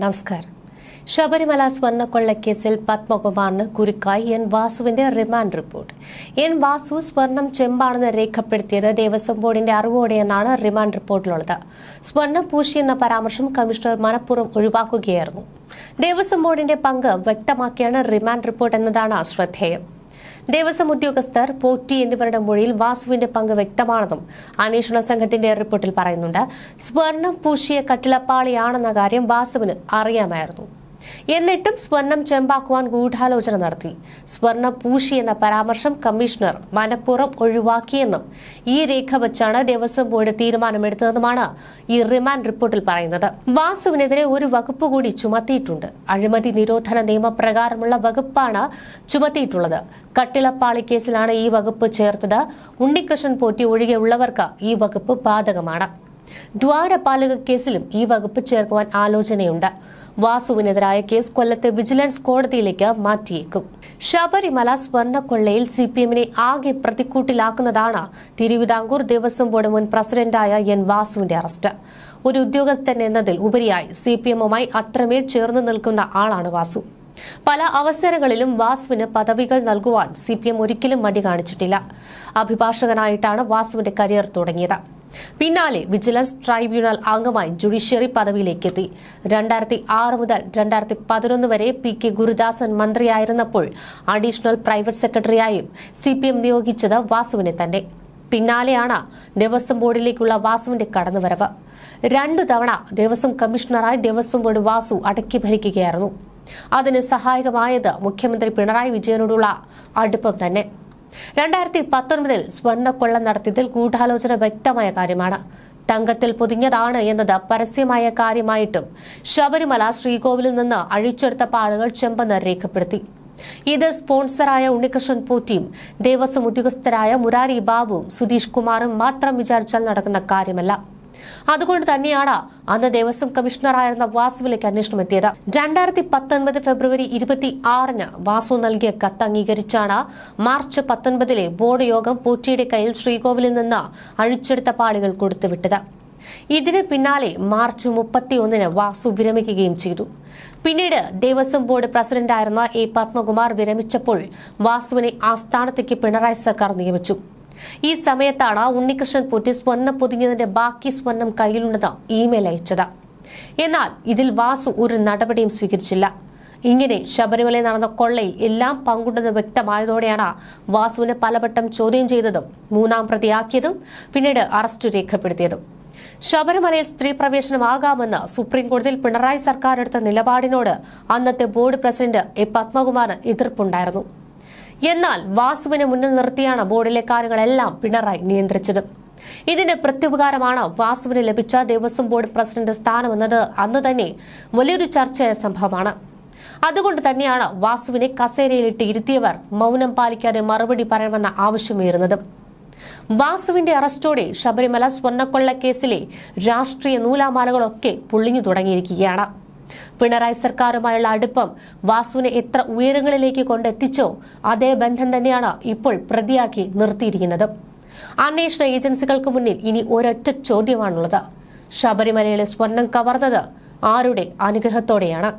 നമസ്കാരം. ശബരിമല സ്വർണക്കൊള്ളക്കേസിൽ പത്മകുമാറിന് കുരുക്കായി എൻ വാസുവിന്റെ റിമാൻഡ് റിപ്പോർട്ട്. എൻ വാസു സ്വർണം ചെമ്പാണെന്ന് രേഖപ്പെടുത്തിയത് ദേവസ്വം ബോർഡിന്റെ അറിവോടെയെന്നാണ് റിമാൻഡ് റിപ്പോർട്ടിലുള്ളത്. സ്വർണം പൂശിയെന്ന പരാമർശം കമ്മീഷണർ മനഃപൂർവം ഒഴിവാക്കുകയായിരുന്നു. ദേവസ്വം ബോർഡിന്റെ പങ്ക് വ്യക്തമാക്കിയാണ് റിമാൻഡ് റിപ്പോർട്ട് എന്നതാണ് ശ്രദ്ധേയം. ദേവസ്വം ഉദ്യോഗസ്ഥർ പോറ്റി എന്നിവരുടെ മൊഴിയിൽ വാസുവിന്റെ പങ്ക് വ്യക്തമാണെന്നും അന്വേഷണ സംഘത്തിന്റെ റിപ്പോർട്ടിൽ പറയുന്നുണ്ട്. സ്വർണം പൂശിയ കട്ടിളപ്പാളിയാണെന്ന കാര്യം വാസുവിന് അറിയാമായിരുന്നു. എന്നിട്ടും സ്വർണം ചെമ്പാക്കുവാൻ ഗൂഢാലോചന നടത്തി. സ്വർണം പൂശി എന്ന പരാമർശം കമ്മീഷണർ മനഃപൂർവം ഒഴിവാക്കിയെന്നും ഈ രേഖ വച്ചാണ് ദേവസ്വം ബോർഡ് തീരുമാനമെടുത്തതെന്നുമാണ് ഈ റിമാൻഡ് റിപ്പോർട്ടിൽ പറയുന്നത്. വാസുവിനെതിരെ ഒരു വകുപ്പ് കൂടി ചുമത്തിയിട്ടുണ്ട്. അഴിമതി നിരോധന നിയമപ്രകാരമുള്ള വകുപ്പാണ് ചുമത്തിയിട്ടുള്ളത്. കട്ടിളപ്പാളി കേസിലാണ് ഈ വകുപ്പ് ചേർത്തത്. ഉണ്ണികൃഷ്ണൻ പോറ്റി ഒഴികെയുള്ളവർക്ക് ഈ വകുപ്പ് ബാധകമാണ്. ദ്വാരപാലക കേസിലും ഈ വകുപ്പ് ചേർക്കുവാൻ ആലോചനയുണ്ട്. വാസുവിനെതിരായ കേസ് കൊല്ലത്തെ വിജിലൻസ് കോടതിയിലേക്ക് മാറ്റിയേക്കും. ശബരിമല സ്വർണക്കൊള്ളയിൽ സി പി എമ്മിനെ ആകെ പ്രതിക്കൂട്ടിലാക്കുന്നതാണ് തിരുവിതാംകൂർ ദേവസ്വം ബോർഡ് മുൻ പ്രസിഡന്റായ എൻ വാസുവിന്റെ അറസ്റ്റ്. ഒരു ഉദ്യോഗസ്ഥൻ എന്നതിൽ ഉപരിയായി സി പി എമ്മുമായി അത്രമേൽ ചേർന്നു നിൽക്കുന്ന ആളാണ് വാസു. പല അവസരങ്ങളിലും വാസുവിന് പദവികൾ നൽകുവാൻ സി പി എം ഒരിക്കലും മടി കാണിച്ചിട്ടില്ല. അഭിഭാഷകനായിട്ടാണ് വാസുവിന്റെ കരിയർ തുടങ്ങിയത്. പിന്നാലെ വിജിലൻസ് ട്രൈബ്യൂണൽ അംഗമായി ജുഡീഷ്യറി പദവിയിലേക്ക് എത്തി രണ്ടായിരത്തി ആറ് മുതൽ രണ്ടായിരത്തി പതിനൊന്ന് വരെ പി കെ ഗുരുദാസൻ മന്ത്രിയായിരുന്നപ്പോൾ അഡീഷണൽ പ്രൈവറ്റ് സെക്രട്ടറിയായും സി പി എം നിയോഗിച്ചത് വാസുവിനെ തന്നെ. പിന്നാലെയാണ് ദേവസ്വം ബോർഡിലേക്കുള്ള വാസുവിന്റെ കടന്നുവരവ്. രണ്ടു തവണ ദേവസ്വം കമ്മീഷണറായി ദേവസ്വം ബോർഡ് വാസു അടക്കി ഭരിക്കുകയായിരുന്നു. അതിന് സഹായകമായത് മുഖ്യമന്ത്രി പിണറായി വിജയനോടുള്ള അടുപ്പം തന്നെ. രണ്ടായിരത്തി പത്തൊൻപതിൽ സ്വർണക്കൊള്ള നടത്തിയതിൽ ഗൂഢാലോചന വ്യക്തമായ കാര്യമാണ്. തങ്കത്തിൽ പൊതിഞ്ഞതാണ് എന്നത് പരസ്യമായ കാര്യമായിട്ടും ശബരിമല ശ്രീകോവിലിൽ നിന്ന് അഴിച്ചെടുത്ത പാടുകൾ ചെമ്പെന്ന് രേഖപ്പെടുത്തി. ഇത് സ്പോൺസറായ ഉണ്ണികൃഷ്ണൻ പോറ്റിയും ദേവസ്വം ഉദ്യോഗസ്ഥരായ മുരാരി ബാബുവും സുധീഷ് കുമാറും മാത്രം വിചാരിച്ചാൽ നടക്കുന്ന കാര്യമല്ല. അതുകൊണ്ട് തന്നെയാണ് അന്ന് ദേവസ്വം കമ്മീഷണറായിരുന്ന വാസുവിലേക്ക് അന്വേഷണം എത്തിയത്. രണ്ടായിരത്തി പത്തൊൻപത് ഫെബ്രുവരി ഇരുപത്തി ആറിന് വാസു നൽകിയ കത്ത് അംഗീകരിച്ചാണ് മാർച്ച് പത്തൊൻപതിലെ ബോർഡ് യോഗം പൂറ്റിയുടെ കയ്യിൽ ശ്രീകോവിലിൽ നിന്ന് അഴിച്ചെടുത്ത പാളികൾ കൊടുത്തുവിട്ടത് ഇതിന് പിന്നാലെ മാർച്ച് മുപ്പത്തിയൊന്നിന് വാസു വിരമിക്കുകയും ചെയ്തു. പിന്നീട് ദേവസ്വം ബോർഡ് പ്രസിഡന്റായിരുന്ന എ പത്മകുമാർ വിരമിച്ചപ്പോൾ വാസുവിനെ ആസ്ഥാനത്തേക്ക് പിണറായി സർക്കാർ നിയമിച്ചു. ഈ സമയത്താണ് ഉണ്ണികൃഷ്ണൻ പൊറ്റി സ്വർണം പൊതിഞ്ഞതിന്റെ ബാക്കി സ്വർണം കയ്യിലുണ്ടെന്ന് ഇമെയിൽ അയച്ചത്. എന്നാൽ ഇതിൽ വാസു ഒരു നടപടിയും സ്വീകരിച്ചില്ല. ഇങ്ങനെ ശബരിമലയിൽ നടന്ന കൊള്ളയിൽ എല്ലാം പങ്കുണ്ടെന്ന് വ്യക്തമായതോടെയാണ് വാസുവിനെ പലവട്ടം ചോദ്യം ചെയ്തതും മൂന്നാം പ്രതിയാക്കിയതും പിന്നീട് അറസ്റ്റ് രേഖപ്പെടുത്തിയതും. ശബരിമലയിൽ സ്ത്രീ പ്രവേശനമാകാമെന്ന് സുപ്രീം കോടതിയിൽ പിണറായി സർക്കാർ എടുത്ത നിലപാടിനോട് അന്നത്തെ ബോർഡ് പ്രസിഡന്റ് എ പത്മകുമാറിന് എതിർപ്പുണ്ടായിരുന്നു. എന്നാൽ വാസുവിനെ മുന്നിൽ നിർത്തിയാണ് ബോർഡിലെ കാര്യങ്ങളെല്ലാം പിണറായി നിയന്ത്രിച്ചത്. ഇതിന്റെ പ്രത്യുപകാരമാണ് വാസുവിന് ലഭിച്ച ദേവസ്വം ബോർഡ് പ്രസിഡന്റ് സ്ഥാനമെന്നത് അന്ന് തന്നെ വലിയൊരു ചർച്ചയായ സംഭവമാണ്. അതുകൊണ്ട് തന്നെയാണ് വാസുവിനെ കസേരയിലിട്ട് ഇരുത്തിയവർ മൗനം പാലിക്കാതെ മറുപടി പറയണമെന്ന ആവശ്യമുയരുന്നത്. വാസുവിന്റെ അറസ്റ്റോടെ ശബരിമല സ്വർണക്കൊള്ള കേസിലെ രാഷ്ട്രീയ നൂലാമാലകളൊക്കെ പൊള്ളിഞ്ഞു തുടങ്ങിയിരിക്കുകയാണ്. പിണറായി സർക്കാരുമായുള്ള അടുപ്പം വാസുവിനെ എത്ര ഉയരങ്ങളിലേക്ക് കൊണ്ടെത്തിച്ചോ അതേ ബന്ധം തന്നെയാണ് ഇപ്പോൾ പ്രതിയാക്കി നിർത്തിയിരിക്കുന്നത്. അന്വേഷണ ഏജൻസികൾക്ക് മുന്നിൽ ഇനി ഒരൊറ്റ ചോദ്യമാണുള്ളത്. ശബരിമലയിലെ സ്വർണം കവർന്നത് ആരുടെ അനുഗ്രഹത്തോടെയാണ്?